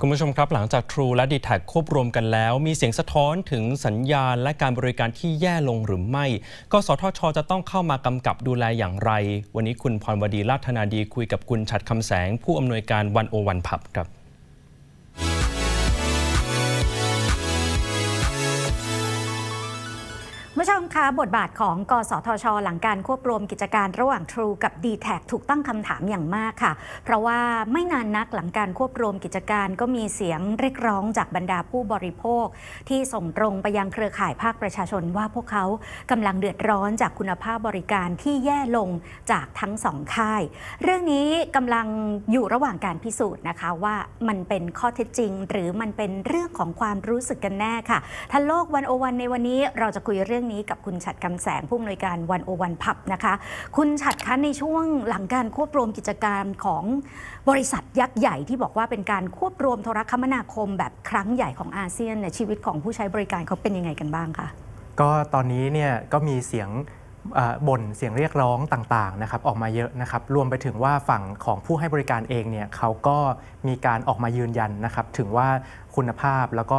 คุณผู้ชมครับ หลังจาก True และ d t แทควบรวมกันแล้ว มีเสียงสะท้อนถึงสัญญาณและการบริการที่แย่ลงหรือไม่กสทช จะต้องเข้ามากำกับดูแลอย่างไร วันนี้คุณพรวดีลาธนาดีคุยกับคุณชัดคำแสง ผู้อำนวยการวันโอวันพับครับ ผู้ชมคะบทบาทของกสทช หลังการควบรวมกิจการระหว่าง True กับ d t แทถูกตั้งคำถามอย่างมากค่ะ เพราะว่าไม่นานนักหลังการควบรวมกิจการก็มีเสียงเรียกร้องจากบรรดาผู้บริโภค ที่ส่งตรงไปยังเครือข่ายภาคประชาชนว่าพวกเขากำลังเดือดร้อนจากคุณภาพบริการที่แย่ลงจากทั้งสองค่าย เรื่องนี้กำลังอยู่ระหว่างการพิสูจน์นะคะว่ามันเป็นข้อเท็จจริง หรือมันเป็นเรื่องของความรู้สึกกันแน่ค่ะทันโลกวันโอวันในวันนี้เราจะคุยเรื่องนี้กับคุณฉัดกำแสงผู้อำนวยการวันโอวันพับนะคะ คุณฉัดคะในช่วงหลังการควบรวมกิจการของบริษัทยักษ์ใหญ่ที่บอกว่าเป็นการควบรวมโทรคมนาคมแบบครั้งใหญ่ของอาเซียนเนี่ยชีวิตของผู้ใช้บริการเขาเป็นยังไงกันบ้างคะก็ตอนนี้เนี่ยก็มีเสียง บ่นเสียงเรียกร้องต่างๆนะครับออกมาเยอะนะครับรวมไปถึงว่าฝั่งของผู้ให้บริการเองเนี่ยเขาก็มีการออกมายืนยันนะครับถึงว่าคุณภาพแล้วก็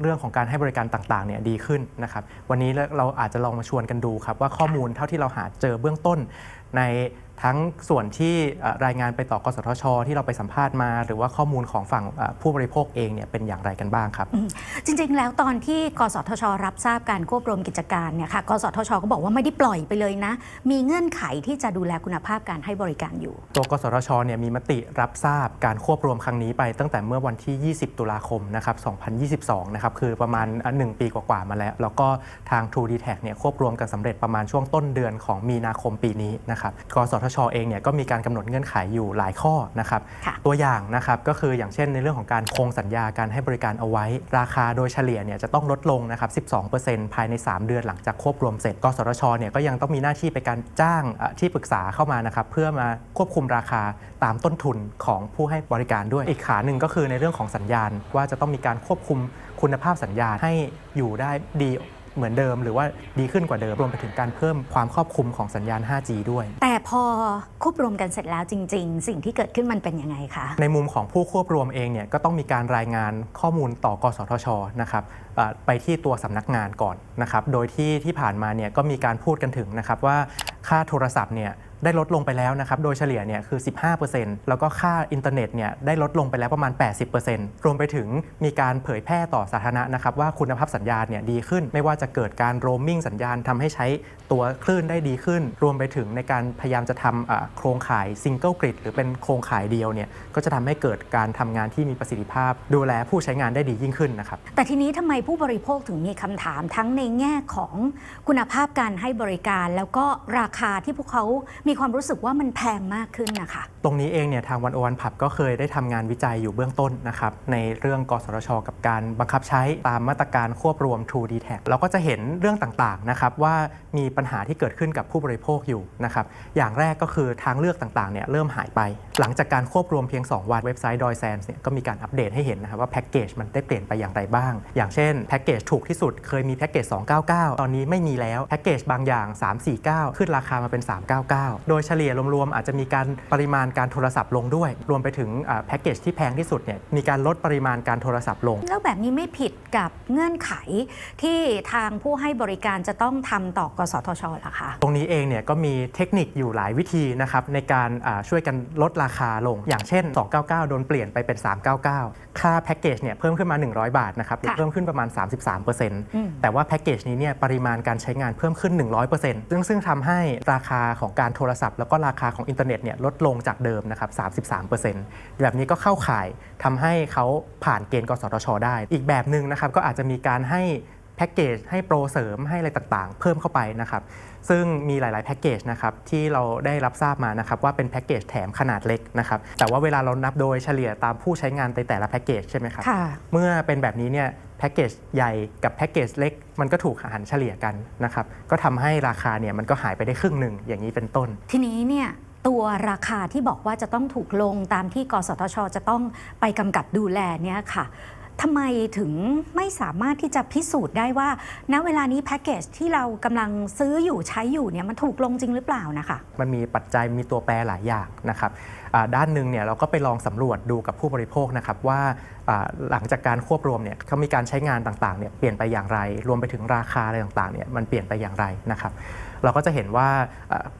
เรื่องของการให้บริการต่างๆเนี่ยดีขึ้นนะครับวันนี้เราอาจจะลองมาชวนกันดูครับว่าข้อมูลเท่าที่เราหาเจอเบื้องต้นใน ทั้งส่วนที่เอ่อรายงานไปต่อกสทช ที่เราไปสัมภาษณ์มา หรือว่าข้อมูลของฝั่งเอ่อผู้บริโภคเองเนี่ยเป็นอย่างไรกันบ้างครับ จริงๆ แล้วตอนที่กสทช รับทราบการควบรวมกิจการเนี่ยค่ะกสทช ก็บอกว่าไม่ได้ปล่อยไปเลยนะ มีเงื่อนไขที่จะดูแลคุณภาพการให้บริการอยู่ ตัวกสทช เนี่ยมีมติรับทราบการควบรวมครั้งนี้ไปตั้งแต่เมื่อวันที่ 20 ตุลาคมนะครับ 2022 นะครับคือประมาณอะ1ปีกว่าๆมาแล้ว แล้วก็ทาง True d t a c เนี่ยควบรวมกันสำเร็จประมาณช่วงต้นเดือนของมีนาคมปีนี้นะครับกสทชเองเนี่ยก็มีการกำหนดเงื่อนไขอยู่หลายข้อนะครับค่ะตัวอย่างนะครับก็คืออย่างเช่นในเรื่องของการคงสัญญาการให้บริการเอาไว้ ราคาโดยเฉลี่ยเนี่ยจะต้องลดลงนะครับ12%ภายใน 3 เดือนหลังจากควบรวมเสร็จ กสทชเนี่ยก็ยังต้องมีหน้าที่ไปการจ้างเอ่อที่ปรึกษาเข้ามานะครับเพื่อมาควบคุมราคาตามต้นทุนของผู้ให้บริการด้วย อีกขาหนึ่งก็คือในเรื่องของสัญญาณว่าจะต้องมีการควบคุมคุณภาพสัญญาณให้อยู่ได้ดี เหมือนเดิม หรือว่าดีขึ้นกว่าเดิมรวมไปถึงการเพิ่มความครอบคลุมของสัญญาณ 5G ด้วย แต่พอควบรวมกันเสร็จแล้วจริง ๆ สิ่งที่เกิดขึ้นมันเป็นยังไงคะ ในมุมของผู้ควบรวมเองเนี่ยก็ต้องมีการรายงานข้อมูลต่อกสทชนะครับเอ่อไปที่ตัวสำนักงานก่อนนะครับโดยที่ที่ผ่านมาเนี่ยก็มีการพูดกันถึงนะครับว่าค่าโทรศัพท์เนี่ย ได้ลดลงไปแล้วนะครับโดยเฉลี่ยเนี่ยคือ 15%แล้วก็ค่าอินเทอร์เน็ตเนี่ยได้ลดลงไปแล้วประมาณ 80%รวมไปถึงมีการเผยแพร่ต่อสาธารณะนะครับว่าคุณภาพสัญญาณเนี่ยดีขึ้น ไม่ว่าจะเกิดการโรมมิ่งสัญญาณทำให้ใช้ตัวคลื่นได้ดีขึ้น รวมไปถึงในการพยายามจะทำโครงข่ายซิงเกิลกริดหรือเป็นโครงข่ายเดียวเนี่ยก็จะทำให้เกิดการทำงานที่มีประสิทธิภาพ ดูแลผู้ใช้งานได้ดียิ่งขึ้นนะครับแต่ทีนี้ทำไมผู้บริโภคถึงมีคำถามทั้งในแง่ของคุณภาพการให้บริการ แล้วก็ราคาที่พวกเขามีความรู้สึกว่ามันแพงมากขึ้นนะคะ รงนี้เองเนี่ยทางวันโอวันผับก็เคยได้ทำงานวิจัยอยู่เบื้องต้นนะครับในเรื่องกสทช กับการบังคับใช้ตามมาตรการควบรวม True d t a c เราก็จะเห็นเรื่องต่างๆนะครับว่ามีปัญหาที่เกิดขึ้นกับผู้บริโภคอยู่นะครับอย่างแรกก็คือทางเลือกต่างๆเนี่ยเริ่มหายไป หลังจากการควบรวมเพียง 2 วันเว็บไซต์ดอยแซนเนี่ยก็มีการอัปเดตให้เห็นนะครับว่าแพ็กเกจมันได้เปลี่ยนไปอย่างไรบ้าง อย่างเช่นแพ็กเกจถูกที่สุดเคยมีแพ็กเกจ299 ตอนนี้ไม่มีแล้วแพ็กเกจบางอย่าง 349 ขึ้นราคามาเป็น 399 โดยเฉลี่ยรวมๆอาจจะมีการปริมาณการโทรศัพท์ลงด้วย รวมไปถึงอ่าแพ็กเกจที่แพงที่สุดเนี่ยมีการลดปริมาณการโทรศัพท์ลง แล้วแบบนี้ไม่ผิดกับเงื่อนไขที่ทางผู้ให้บริการจะต้องทำต่อกสทชเหรอคะตรงนี้เองเนี่ยก็มีเทคนิคอยู่หลายวิธีนะครับในการอ่าช่วยกันลดราคาลง อย่างเช่น 299 โดนเปลี่ยนไปเป็น 399 ค่าแพ็กเกจเนี่ยเพิ่มขึ้นมา 100 บาทนะครับหรือค่ะเพิ่มขึ้นประมาณ 33%อืมแต่ว่าแพ็กเกจนี้เนี่ยปริมาณการใช้งานเพิ่มขึ้น 100%ซึ่งซึ่งทำให้ราคาของการโทรศัพท์แล้วก็ราคาของอินเทอร์เน็ตเนี่ยลดลงจากเดิมนะครับ33%แบบนี้ก็เข้าข่ายทำให้เขาผ่านเกณฑ์กสทช ได้ อีกแบบหนึ่งนะครับก็อาจจะมีการให้แพ็กเกจให้โปรเสริมให้อะไรต่างๆ เพิ่มเข้าไปนะครับซึ่งมีหลาย ๆ แพ็กเกจนะครับที่เราได้รับทราบมานะครับว่าเป็นแพ็กเกจแถมขนาดเล็กนะครับแต่ว่าเวลาเรานับโดยเฉลี่ยตามผู้ใช้งานในแต่ละแพ็กเกจใช่ไหมครับค่ะเมื่อเป็นแบบนี้เนี่ยแพ็กเกจใหญ่กับแพ็กเกจเล็ก มันก็ถูกหารเฉลี่ยกันนะครับก็ทำให้ราคาเนี่ยมันก็หายไปได้ครึ่งหนึ่งอย่างนี้เป็นต้น ทีนี้เนี่ย ตัวราคาที่บอกว่าจะต้องถูกลงตามที่กสทช จะต้องไปกำกับดูแลเนี่ยค่ะ ทำไมถึงไม่สามารถที่จะพิสูจน์ได้ว่าณเวลานี้แพ็กเกจที่เรากำลังซื้ออยู่ใช้อยู่เนี่ยมันถูกลงจริงหรือเปล่านะคะมันมีปัจจัยมีตัวแปรหลายอย่างนะครับด้านหนึ่งเนี่ยเราก็ไปลองสำรวจดูกับผู้บริโภคนะครับว่าหลังจากการควบรวมเนี่ยเขามีการใช้งานต่างๆเนี่ยเปลี่ยนไปอย่างไร รวมไปถึงราคาอะไรต่างๆเนี่ยมันเปลี่ยนไปอย่างไรนะครับเราก็จะเห็นว่า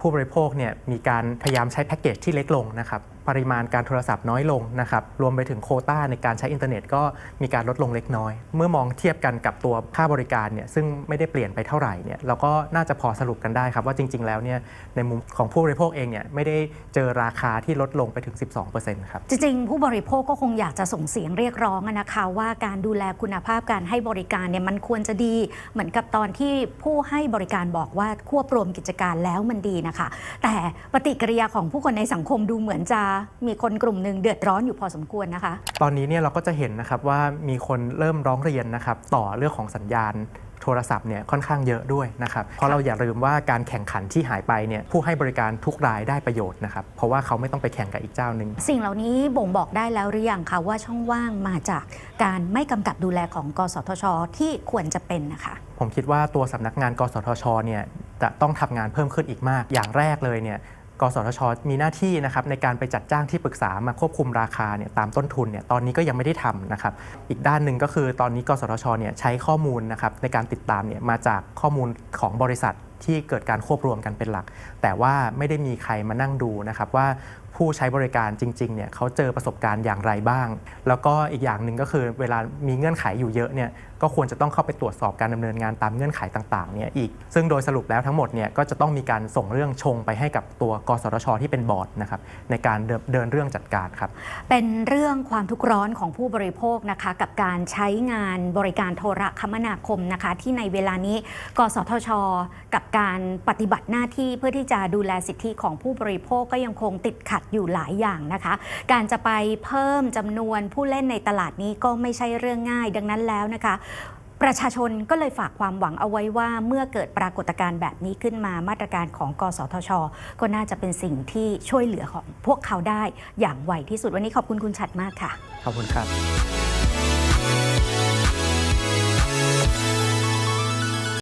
ผู้บริโภคเนี่ยมีการพยายามใช้แพ็กเกจที่เล็กลงนะครับ ปริมาณการโทรศัพท์น้อยลงนะครับรวมไปถึงโคต้าในการใช้อินเทอร์เน็ตก็มีการลดลงเล็กน้อย เมื่อมองเทียบกันกับตัวค่าบริการเนี่ยซึ่งไม่ได้เปลี่ยนไปเท่าไหร่เนี่ยเราก็น่าจะพอสรุปกันได้ครับว่าจริง ๆ แล้วเนี่ยในมุมของผู้บริโภคเองเนี่ยไม่ได้เจอราคาที่ลดลงไปถึง 12%ครับจริงๆ ผู้บริโภคก็คงอยากจะส่งเสียงเรียกร้องอะนะคะว่าการดูแลคุณภาพการให้บริการเนี่ยมันควรจะดี เหมือนกับตอนที่ผู้ให้บริการบอกว่าควบรวมกิจการแล้วมันดีนะคะ แต่ปฏิกิริยาของผู้คนในสังคมดูเหมือนจะมีคนกลุ่มหนึ่งเดือดร้อนอยู่พอสมควรนะคะ ตอนนี้เนี่ยเราก็จะเห็นนะครับว่ามีคนเริ่มร้องเรียนนะครับต่อเรื่องของสัญญาณโทรศัพท์เนี่ยค่อนข้างเยอะด้วยนะครับ เพราะเราอย่าลืมว่าการแข่งขันที่หายไปเนี่ยผู้ให้บริการทุกรายได้ประโยชน์นะครับ เพราะว่าเขาไม่ต้องไปแข่งกับอีกเจ้าหนึ่ง สิ่งเหล่านี้บ่งบอกได้แล้วหรือยังคะว่าช่องว่างมาจากการไม่กำกับดูแลของกสทช ที่ควรจะเป็นนะคะ ผมคิดว่าตัวสำนักงานกสทชเนี่ยจะต้องทำงานเพิ่มขึ้นอีกมาก อย่างแรกเลยเนี่ย กสทช มีหน้าที่นะครับในการไปจัดจ้างที่ปรึกษามาควบคุมราคาเนี่ยตามต้นทุนเนี่ยตอนนี้ก็ยังไม่ได้ทำนะครับอีกด้านหนึ่งก็คือตอนนี้กสทช เนี่ยใช้ข้อมูลนะครับในการติดตามเนี่ยมาจากข้อมูลของบริษัท ที่เกิดการควบรวมกันเป็นหลัก แต่ว่าไม่ได้มีใครมานั่งดูนะครับว่าผู้ใช้บริการจริงๆเนี่ยเขาเจอประสบการณ์อย่างไรบ้าง แล้วก็อีกอย่างหนึ่งก็คือเวลามีเงื่อนไขอยู่เยอะเนี่ยก็ควรจะต้องเข้าไปตรวจสอบการดำเนินงานตามเงื่อนไขต่างๆเนี่ยอีก ซึ่งโดยสรุปแล้วทั้งหมดเนี่ยก็จะต้องมีการส่งเรื่องชงไปให้กับตัวกสทช ที่เป็นบอร์ดนะครับในการเดินเดินเรื่องจัดการครับ เป็นเรื่องความทุกข์ร้อนของผู้บริโภคนะคะกับการใช้งานบริการโทรคมนาคมนะคะที่ในเวลานี้ กสทช กับการปฏิบัติหน้าที่เพื่อที่จะดูแลสิทธิของผู้บริโภคก็ยังคงติดขัดอยู่หลายอย่างนะคะ การจะไปเพิ่มจำนวนผู้เล่นในตลาดนี้ก็ไม่ใช่เรื่องง่าย ดังนั้นแล้วนะคะประชาชนก็เลยฝากความหวังเอาไว้ว่าเมื่อเกิดปรากฏการณ์แบบนี้ขึ้นมามาตรการของกสทช ก็น่าจะเป็นสิ่งที่ช่วยเหลือของพวกเขาได้อย่างไวที่สุดวันนี้ขอบคุณคุณชัดมากค่ะ ขอบคุณครับ